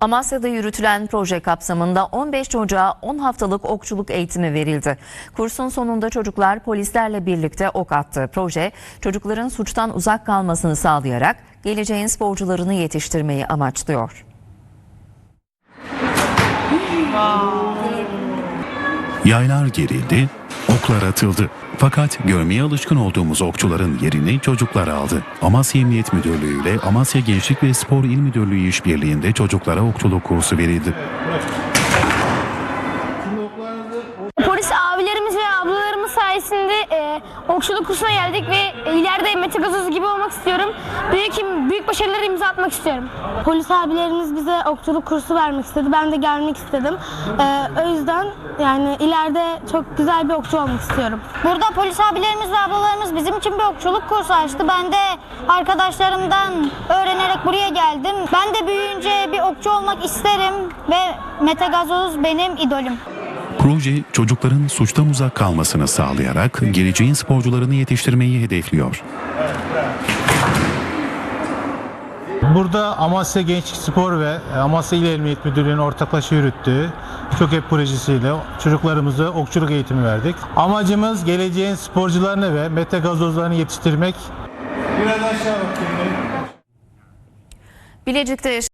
Amasya'da yürütülen proje kapsamında 15 çocuğa 10 haftalık okçuluk eğitimi verildi. Kursun sonunda çocuklar polislerle birlikte ok attı. Proje çocukların suçtan uzak kalmasını sağlayarak geleceğin sporcularını yetiştirmeyi amaçlıyor. Yaylar gerildi, oklar atıldı. Fakat görmeye alışkın olduğumuz okçuların yerini çocuklar aldı. Amasya Emniyet Müdürlüğü ile Amasya Gençlik ve Spor İl Müdürlüğü işbirliğinde çocuklara okçuluk kursu verildi. Okçuluk kursuna geldik ve ileride Mete Gazoz gibi olmak istiyorum. Büyük büyük başarılar imza atmak istiyorum. Polis abilerimiz bize okçuluk kursu vermek istedi. Ben de gelmek istedim. E, o yüzden yani ileride çok güzel bir okçu olmak istiyorum. Burada polis abilerimiz ve ablalarımız bizim için bir okçuluk kursu açtı. Ben de arkadaşlarımdan öğrenerek buraya geldim. Ben de büyüyünce bir okçu olmak isterim ve Mete Gazoz benim idolüm. Proje çocukların suçtan uzak kalmasını sağlayarak geleceğin sporcularını yetiştirmeyi hedefliyor. Burada Amasya Gençlik Spor ve Amasya İl Emniyet Müdürlüğü'nün ortaklaşa yürüttüğü Çökep projesiyle çocuklarımıza okçuluk eğitimi verdik. Amacımız geleceğin sporcularını ve mete gazozlarını yetiştirmek. Biraz aşağı bakayım. Bilecik'te